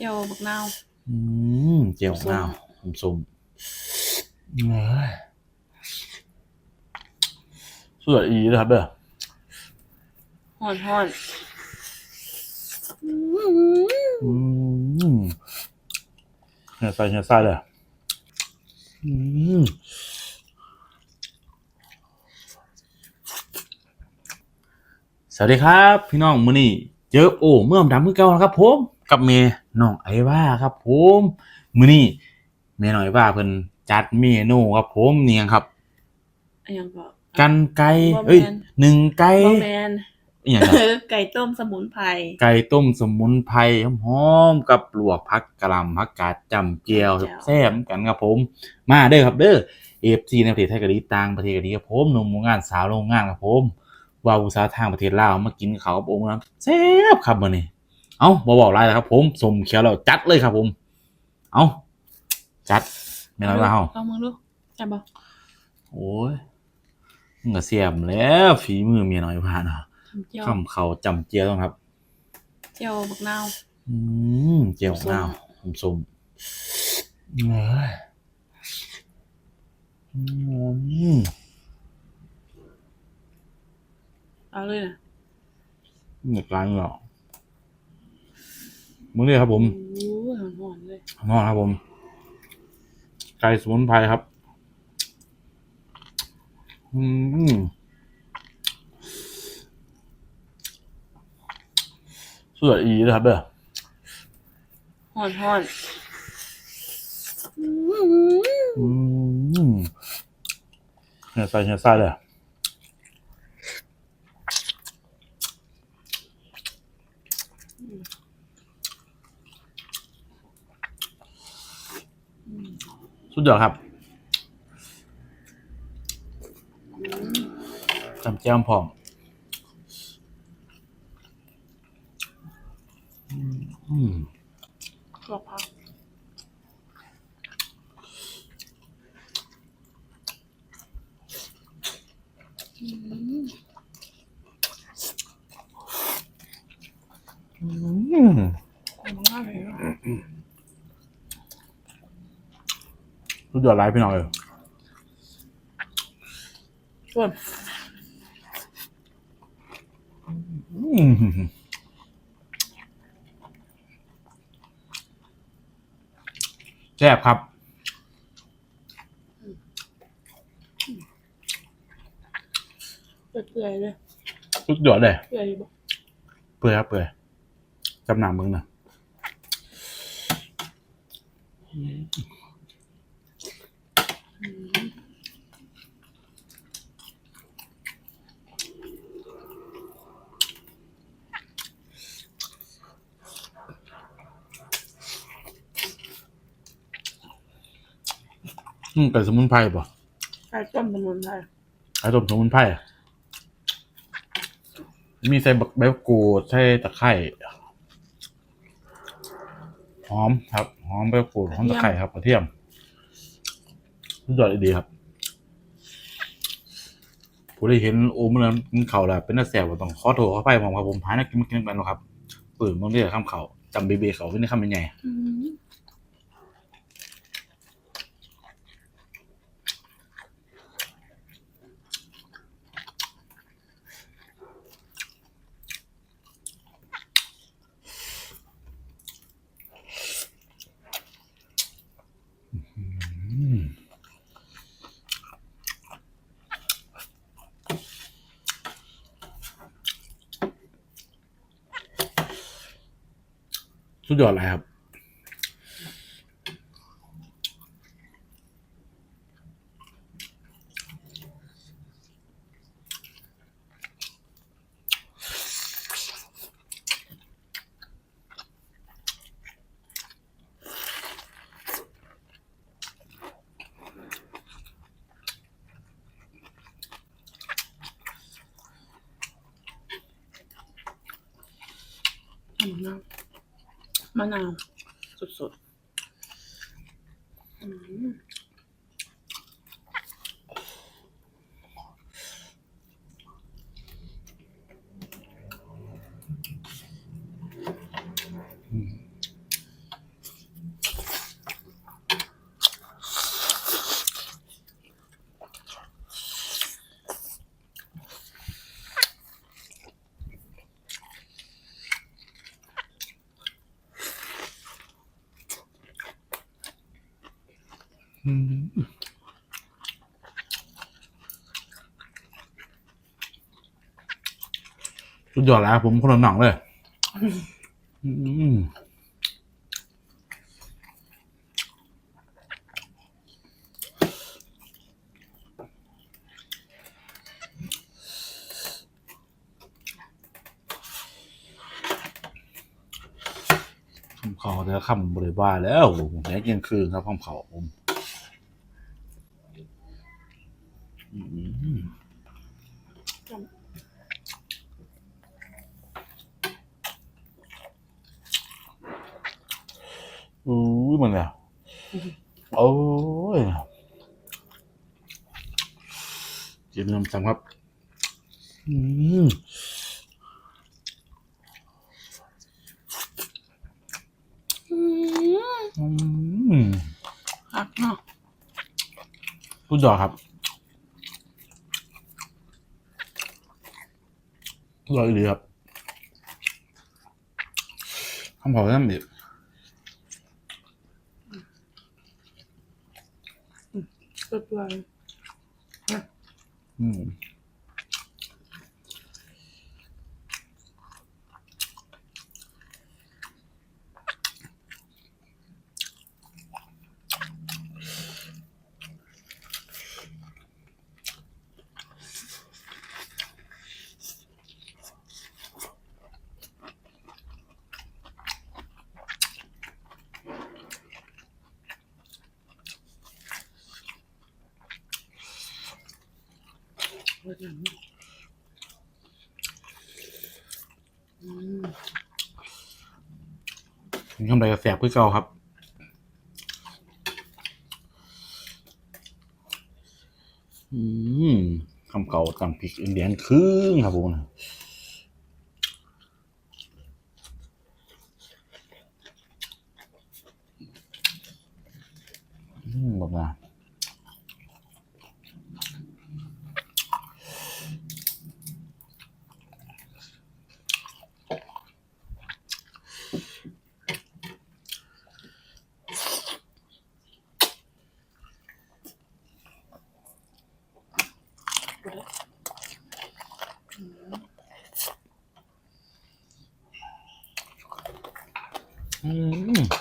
จียวบักนาว อืมเจียวหน้าวผมสมเอ้ยสวยอีนะครับเด้อห่อนห่อนอืมเนื้อใส่เนื้อใส่เลยอืมสวัสดีครับ พี่น้องมื้อนี้เจอโอ้เมื่อมดำมือเก่าแล้วครับผมกับเม น้องไอว่าครับผมมื้อนี้เมน้องไอว่าเพิ่นจัดเมนูครับผมนี่หยังครับอันยังก็กันไก่บ่แม่นเอ้ยหนึ่งไก่บะแมนอหย่างครับ ไก่ต้มสมุนไพรไก่ต้มสมุนไพรหอมๆกับลวกผักกะหล่ำผักกาดจำเจียวแซ่บๆกันครับผม มาเด้อครับเด้อเอฟซีในประเทศไทยก็ดีต่างประเทศก็ดีครับผมหนุ่มโรงงานสาวโรงงานครับผมว่าอุตสาหทางประเทศลาวมากินข้าวกับองค์น้ำแซ่บครับมื้อนี้ เอ้าบ่บอกไรแล้วครับ ผมสมเขียวแล้วจัดเลยครับ ผม เอ้าจัดไม่น้อยว่าเฮาลองมึงดูจับบ่โอ้ยมันก็เสียมแล้วฝีมือเมียน้อยว่าเนาะเจียวคำเขาจำเจียวต้องครับ เจียวบักนาวอืมเจียวหน้าวผมสมเอ้ยอืมเอาเลยนะเหนือกลางเหรอ มึงเนี่ยครับผมโอ้ยห่อนๆเลยนอกครับผม ไก่สมุนไพรครับ อืมสุดยอดอีนะครับเด้อห่อนห่อนอืมเนี่ยใส่เนี่ยใส่เลย สุดยอดครับจำแจ้มพร้อมอืมลวกผักอืมห่อนมากเลยอะ สุดยอดไลฟ์พี่น้องเลยส่วนอืมแซ่บครับ เปื่อยๆเลยสุดยอดเลย เปื่อยอยู่บ่เปื่อยครับเปื่อยจำหนามมึงนะ อืมไก่สมุนไพรป่ะไก่ต้มสมุนไพรไก่ต้มสมุนไพรอะมีใส่บักใบมะกรูดใส่ตะไคร้หอมครับหอมใบมะกรูดหอมตะไคร้ครับกระเทียมสุดยอดดีครับผู้ได้เห็นโอมแล้วกินเข่าวแล้วเป็นนักแสบว่าต้องขอโทษขอไปผมครับผมหานักกินมากินกันหรอกครับปืนมันเรียกข้ามเขาจำเบเบเขาเป็นคำเป็นไง อืม สุดยอดเลยครับมะนาว มะนาว สุดๆ สุดยอดแล้วผมคนหนังเลยอืมคำเขาแต่ละคำบริบาแล้วผมแค่ยังคืนครับคำเขาผม อืมอู้มันแล้วโอ้ยเจียมน้ำซ้ำครับ อืมอืมอืมคักเนาะพูดยอครับ ยอดดีครับคำขอท่านบีบเปื่อยอืมๆเปื่อยอย่างนี้อืม กินคำใดกระแสบเพื่อเก่าครับอืมคำเก่าตั้งพริกอินเหรียญครึ่งครับผมนะอืมบอกมาอื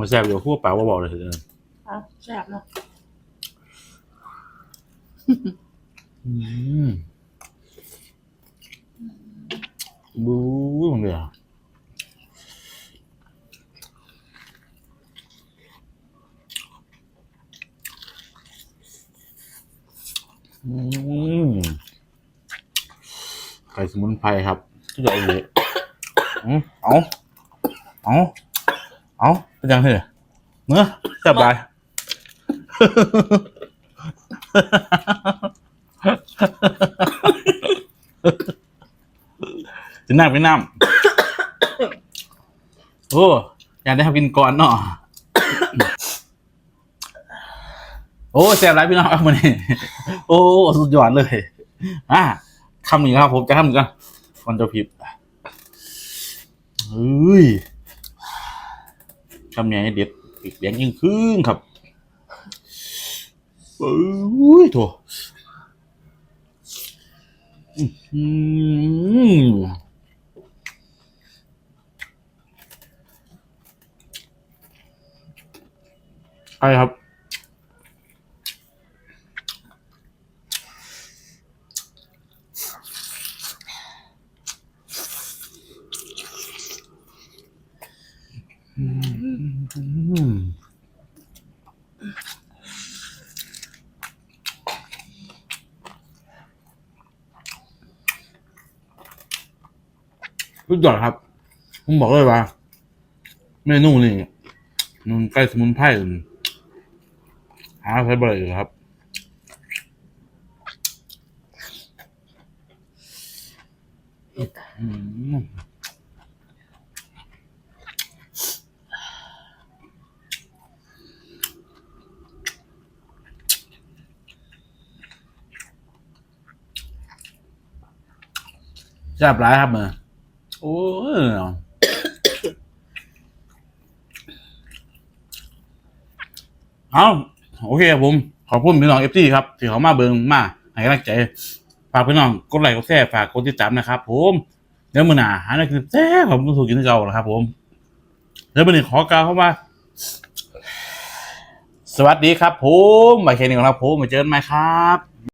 มหัวแสบอยู่คู่เปล่าว่าบอกเลยเถอะอะแซ่บเนาะอืมบู๊มันเลยอะอืมไก่สมุนไพรครับที่ใหญ่เลยอืมเอาเอา เอาเป็นยังไงเนี่ยเนื้อสบายจะน้ำเป็นน้ำโอ้อยากได้ทำกินก่อนเนาะโอ้แซ่บไรพี่น้องครับมันนี่โอ้สุดยอดเลยอะคำหนึ่งครับผมจะคำหนึ่งกันฟันจะพิบเฮ้ย คำนี้เด็ดอีกแดงยิ่งครึ่งครับเอ้ยถอืมใช่ครับอืม สุดยอดครับ ผมบอกเลยว่าเมนูนี่มันใกล้สมุนไพรหาใช้บ่อยเลยครับอืม แซ่บร้ายครับมือโอ้เอาโอเคครับผม ขอบคุณพี่น้องเอฟซีครับที่เขามาเบิงมาให้กำลังใจฝากพี่น้องกดไลค์กดแชร์ฝากกดติดตามนะครับ ผมเดี๋ยวมือหนาหาอะไรกินแซ่บผมถูกกินเก่าแล้วครับ ผมเดี๋ยวมือหนึ่งขอกล่าวเข้ามาสวัสดีครับ ผมมาเคนี้ของเราผมมาเจอกันใหม่ครับ